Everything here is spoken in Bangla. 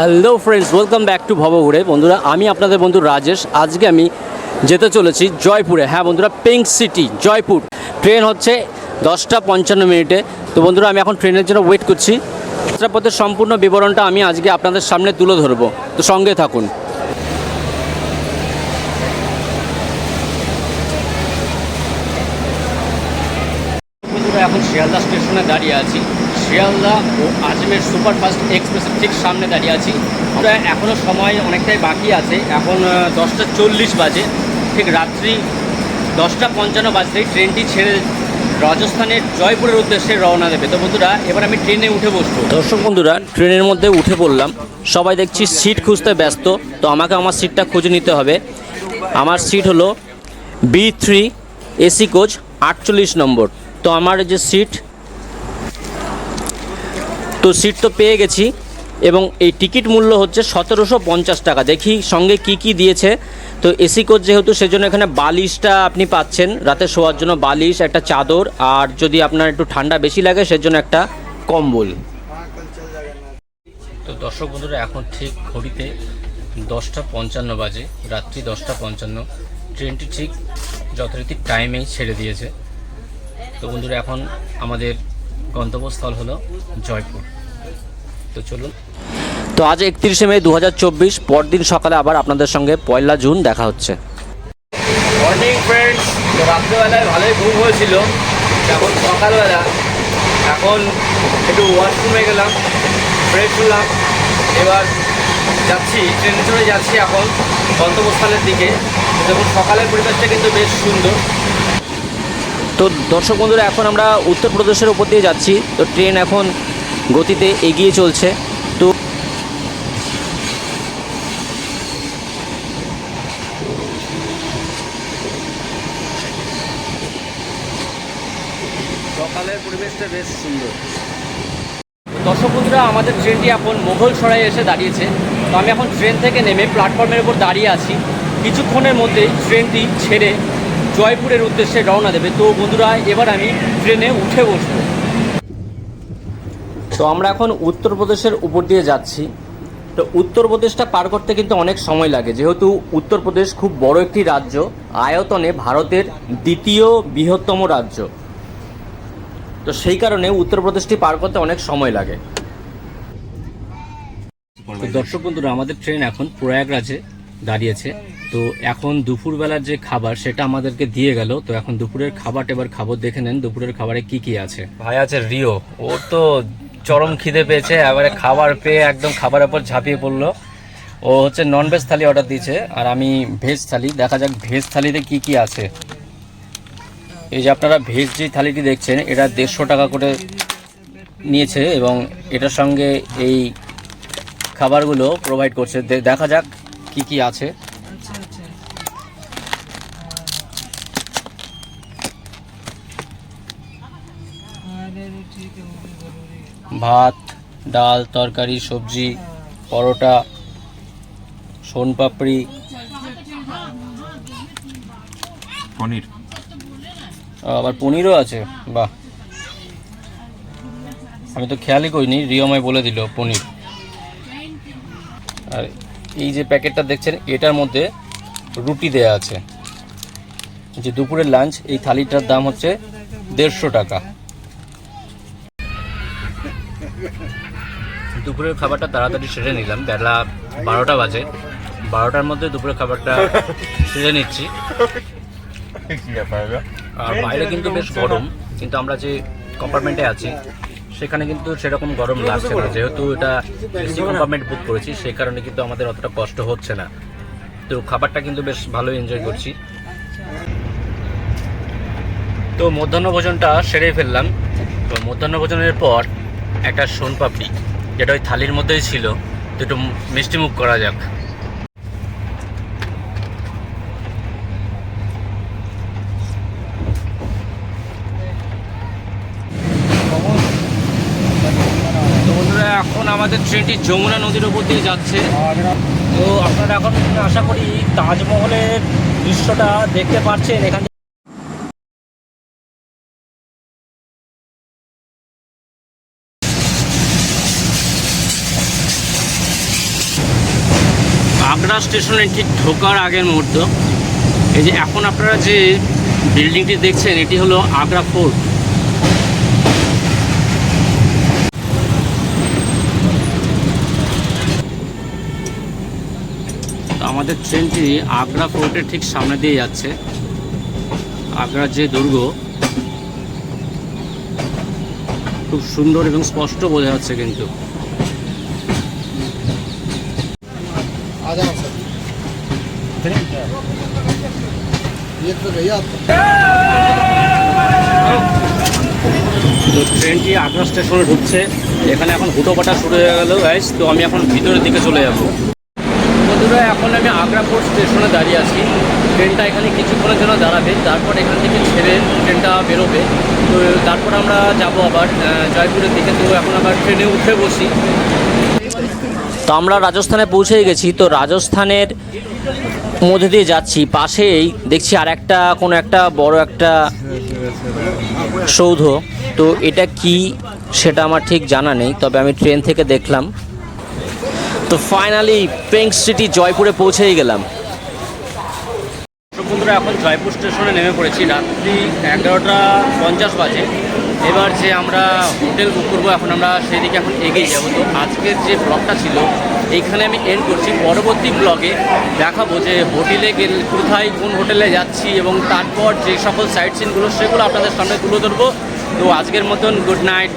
Hello friends welcome back to ভবঘুরে বন্ধুরা, আমি আপনাদের বন্ধু রাজেশ। আজকে আমি যেতে চলেছি জয়পুরে। হ্যাঁ বন্ধুরা পিঙ্ক সিটি জয়পুর। ট্রেন হচ্ছে দশটা পঞ্চান্ন মিনিটে। তো বন্ধুরা, আমি এখন ট্রেনের জন্য ওয়েট করছি। যাত্রাপথের সম্পূর্ণ বিবরণটা আমি আজকে আপনাদের সামনে তুলে ধরবো। তো সঙ্গে থাকুন। এখন শিয়ালদা স্টেশনে দাঁড়িয়ে আছি। শিয়ালদা ও আজমের সুপারফাস্ট এক্সপ্রেসের ঠিক সামনে দাঁড়িয়ে আছি। আমরা এখনও সময় অনেকটাই বাকি আছে। এখন দশটা চল্লিশ বাজে। ঠিক রাত্রি দশটা পঞ্চান্ন বাজতেই ট্রেনটি ছেড়ে রাজস্থানের জয়পুরের উদ্দেশ্যে রওনা দেবে। তো বন্ধুরা, এবার আমি ট্রেনে উঠে বসবো। দর্শক বন্ধুরা, ট্রেনের মধ্যে উঠে পড়লাম। সবাই দেখছি সিট খুঁজতে ব্যস্ত। তো আমাকে আমার সিটটা খুঁজে নিতে হবে। আমার সিট হলো বি থ্রি এসি কোচ আটচল্লিশ নম্বর। তো আমার যে সিট তো সিট তো পেয়ে গেছি এবং এই টিকিট মূল্য হচ্ছে সতেরোশো পঞ্চাশ টাকা। দেখি সঙ্গে কি কি দিয়েছে। তো এসি কোচ যেহেতু সেজন্য এখানে বালিশটা আপনি পাচ্ছেন। রাতে শোয়ার জন্য বালিশ, একটা চাদর আর যদি আপনার একটু ঠান্ডা বেশি লাগে সেজন্য একটা কম্বল। তো দর্শক বন্ধুরা, এখন ঠিক ঘড়িতে দশটা পঞ্চান্ন বাজে, রাত্রি দশটা পঞ্চান্ন। ট্রেনটি ঠিক যথারীতি টাইমেই ছেড়ে দিয়েছে। তো বন্ধুরা, এখন আমাদের গন্তব্যস্থল হলো জয়পুর। তো চলুন। তো আজ একত্রিশে মে দু হাজার চব্বিশ পরদিন সকালে আবার আপনাদের সঙ্গে পয়লা জুন দেখা হচ্ছে। মর্নিং ফ্রেন্ডস তো রাত্রেবেলায় ভালোই ঘুম হয়েছিল। এখন সকালবেলা। এখন একটু ওয়াশরুমে গেলাম ফ্রেশ হলাম। এবার যাচ্ছি ট্রেনে চড়ে যাচ্ছি এখন গন্তব্যস্থলের দিকে। দেখুন সকালের পরিবেশটা কিন্তু বেশ সুন্দর। তো দর্শক বন্ধুরা এখন আমরা উত্তরপ্রদেশের উপর দিয়ে যাচ্ছি। তো ট্রেন এখন গতিতে এগিয়ে চলছে। তো সকালের পরিবেশটা বেশ সুন্দর। দর্শক বন্ধুরা আমাদের ট্রেনটি এখন মোঘল সরাই এসে দাঁড়িয়েছে। তো আমি এখন ট্রেন থেকে নেমে প্ল্যাটফর্মের উপর দাঁড়িয়ে আছি। কিছুক্ষণের মধ্যেই ট্রেনটি ছেড়ে জয়পুরের উদ্দেশ্যে রওনা দেবে। তো বন্ধুরা, এবার আমি ট্রেনে উঠে বসবো। তো আমরা এখন উত্তরপ্রদেশের উপর দিয়ে যাচ্ছি। তো উত্তরপ্রদেশটা পার করতে কিন্তু অনেক সময় লাগে। যেহেতু উত্তরপ্রদেশ খুব বড় একটি রাজ্য, আয়তনে ভারতের দ্বিতীয় বৃহত্তম রাজ্য। তো সেই কারণে উত্তরপ্রদেশটি পার করতে অনেক সময় লাগে। তো দর্শক বন্ধুরা, আমাদের ট্রেন এখন প্রয়াগরাজে। দাঁড়িয়েছে। তো এখন দুপুরবেলার যে খাবার সেটা আমাদেরকে দিয়ে গেল। তো এখন দুপুরের খাবার এবার খাবার দেখে নেন দুপুরের খাবারে কি কি আছে। ভাই আছে রিও। ওর তো চরম খিদে পেয়েছে। এবারে খাবার পেয়ে একদম খাবারের উপর ঝাঁপিয়ে পড়ল। ও হচ্ছে নন ভেজ থালি অর্ডার দিয়েছে। আর আমি ভেজ থালি। দেখা যাক ভেজ থালিতে কি কি আছে। এই যে আপনারা ভেজ যে থালিটি দেখছেন, এটা দেড়শো টাকা করে নিয়েছে এবং এটার সঙ্গে এই খাবারগুলো প্রোভাইড করছে। দেখা যাক কি কি আছে? ভাত ডাল তরকারি সবজি পরোটা সোনপাপড়ি। পনির। আবার পনিরও আছে? বাহ। আমি তো খেয়ালই করিনি রিয়মায় বলে দিল পনির। আর। এই যে প্যাকেটটা দেখছেন এটার মধ্যে রুটি দেয়া আছে। যে দুপুরের লাঞ্চ এই থালিটার দাম হচ্ছে দেড়শো টাকা। দুপুরের খাবারটা তাড়াতাড়ি সেরে নিলাম। বেলা বারোটা বাজে। বারোটার মধ্যে দুপুরের খাবারটা সেরে নিচ্ছি। আর বাইরে কিন্তু বেশ গরম কিন্তু আমরা যে কম্পার্টমেন্টে আছি সেখানে কিন্তু সেরকম গরম লাগছে না। যেহেতু এটা এসি কম্পার্টমেন্ট বুক করেছি সেই কারণে কিন্তু আমাদের অতটা কষ্ট হচ্ছে না। তো খাবারটা কিন্তু বেশ ভালোই এনজয় করছি। তো মধ্যাহ্ন ভোজনটা সেরে ফেললাম। তো মধ্যাহ্ন ভোজনের পর একটা সোনপাপড়ি যেটা ওই থালির মধ্যেই ছিল। তো একটু মিষ্টি মুখ করা যাক। এখন আমাদের ট্রেনটি যমুনা নদীর উপর দিয়ে যাচ্ছে। তো আপনারা এখন আশা করি তাজমহলের দৃশ্যটা দেখতে পাচ্ছেন এখান আগ্রা স্টেশনে ঠিক ঢোকার আগের মুহূর্ত। এই যে এখন আপনারা যে বিল্ডিংটি দেখছেন, এটি হলো আগ্রা ফোর্ট। আমাদের ট্রেনটি আগ্রা ফোর্টের ঠিক সামনে দিয়ে যাচ্ছে। আগ্রার যে দুর্গ, খুব সুন্দর এবং স্পষ্ট বোঝা যাচ্ছে কিন্তু। ট্রেনটি আগ্রা স্টেশনে ঢুকছে। এখানে এখন হুটোপাটা শুরু হয়ে গেল তো আমি এখন ভিতরের দিকে চলে যাব। বন্ধুরা, এখন আমি আগ্রা পোর্ট স্টেশনে দাঁড়িয়ে আছি। ট্রেনটা এখানে কিছুক্ষণের জন্য দাঁড়াবে। তারপর এখান থেকে ছেড়ে ট্রেনটা বেরোবে। তো তারপর আমরা যাব আবার জয়পুরের দিকে। তো এখন আবার ট্রেনে উঠে বসি। তো আমরা রাজস্থানে পৌঁছে গেছি। তো রাজস্থানের মধ্যে দিয়ে যাচ্ছি। পাশেই দেখছি আর একটা কোনো একটা বড় একটা সৌধ। তো এটা কি সেটা আমার ঠিক জানা নেই। তবে আমি ট্রেন থেকে দেখলাম। তো ফাইনালি পিঙ্ক সিটি জয়পুরে পৌঁছেই গেলাম। বন্ধুরা, এখন জয়পুর স্টেশনে নেমে পড়েছি। রাত্রি এগারোটা পঞ্চাশ বাজে। এবার যে আমরা হোটেল বুক করব, এখন আমরা সেই দিকে এখন এগিয়ে যাব। তো আজকের যে ব্লগটা ছিল, এইখানে আমি এন্ড করছি। পরবর্তী ব্লগে দেখাবো যে হোটেলে গেলে, কোথায় কোন হোটেলে যাচ্ছি এবং তারপর যে সকল সাইট সিনগুলো সেগুলো আপনাদের সামনে তুলে ধরবো। তো আজকের মতন গুড নাইট